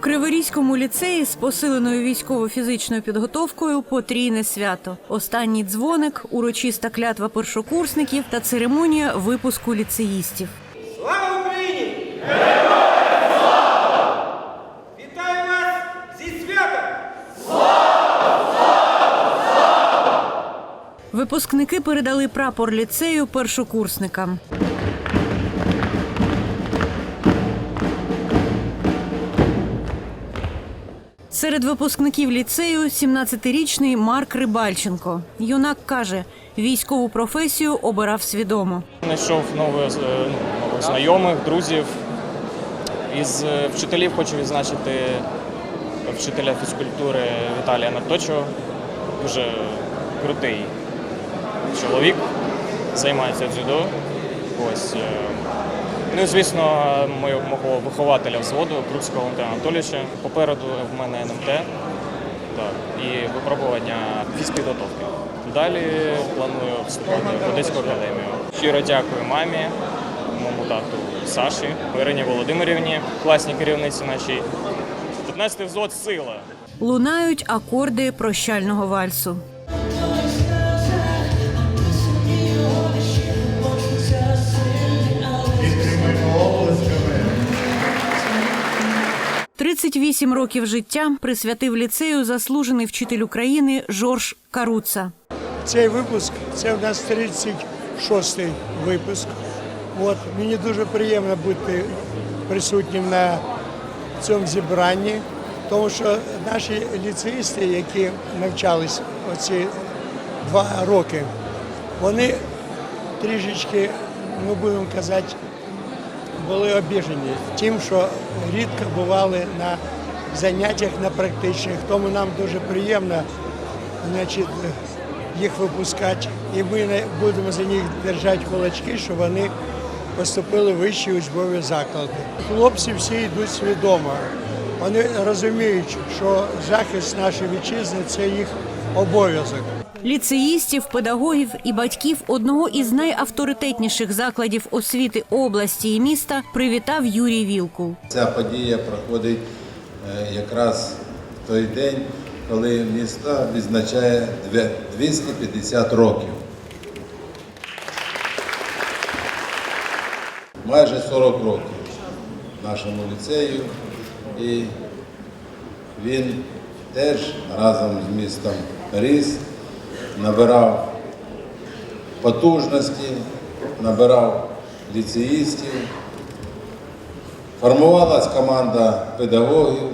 Криворізькому ліцеї з посиленою військово-фізичною підготовкою потрійне свято. Останній дзвоник, урочиста клятва першокурсників та церемонія випуску ліцеїстів. Слава Україні! Героям слава! Вітаю вас зі святом! Випускники передали прапор ліцею першокурсникам. Серед випускників ліцею 17-річний Марк Рибальченко. Юнак каже, військову професію обирав свідомо. Знайшов нових, е, ну, нових знайомих, друзів. Із е, вчителів хочу відзначити вчителя фізкультури Віталія Наточого. Дуже крутий чоловік, займається дзюдо. Ось. Ну і звісно, мого вихователя взводу Крупського Валентина Анатолійовича. Попереду в мене НМТ так, і випробування фізпідготовки. Далі планую вступати в Одеську академію. Щиро дякую мамі, моєму тату Саші, Ірині Володимирівні, класній керівниці нашій. 15-й взвод сила. Лунають акорди прощального вальсу. «38 років життя присвятив ліцею заслужений вчитель України Жорж Каруца. Цей випуск це в нас 36-й випуск. От мені дуже приємно бути присутнім на цьому зібранні, тому що наші ліцеїсти, які навчались оці два роки, вони трішечки, ми будемо казати, були обіжені тим, що рідко бували на заняттях на практичних. Тому нам дуже приємно значить, їх випускати. І ми будемо за них держати кулачки, щоб вони поступили в вищі учбові заклади. Хлопці всі йдуть свідомо. Вони розуміють, що захист нашої вітчизни це їх обов'язок. Ліцеїстів, педагогів і батьків одного із найавторитетніших закладів освіти області і міста привітав Юрій Вілкул. Ця подія проходить е, якраз в той день, коли місто відзначає две- 250 років. Майже 40 років нашому ліцею, і він теж разом з містом ріс, набирав потужності, набирав ліцеїстів. Формувалась команда педагогів.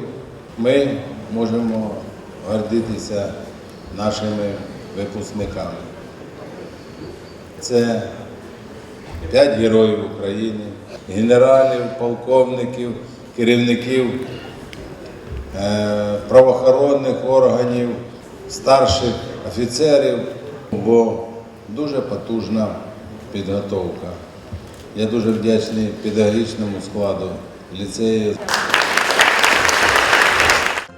Ми можемо гордитися нашими випускниками. Це п'ять героїв України, генералів, полковників, керівників е, правоохоронних органів, старших офіцерів, бо дуже потужна підготовка. Я дуже вдячний педагогічному складу ліцею.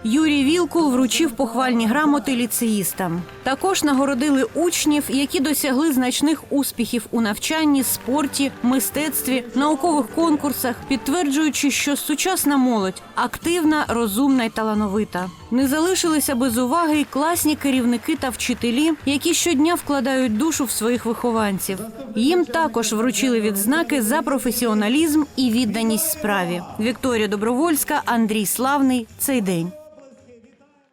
Юрій Вілкул вручив похвальні грамоти ліцеїстам. Також нагородили учнів, які досягли значних успіхів у навчанні, спорті, мистецтві, наукових конкурсах, підтверджуючи, що сучасна молодь активна, розумна й талановита. Не залишилися без уваги й класні керівники та вчителі, які щодня вкладають душу в своїх вихованців. Їм також вручили відзнаки за професіоналізм і відданість справі. Вікторія Добровольська, Андрій Славний. Цей день.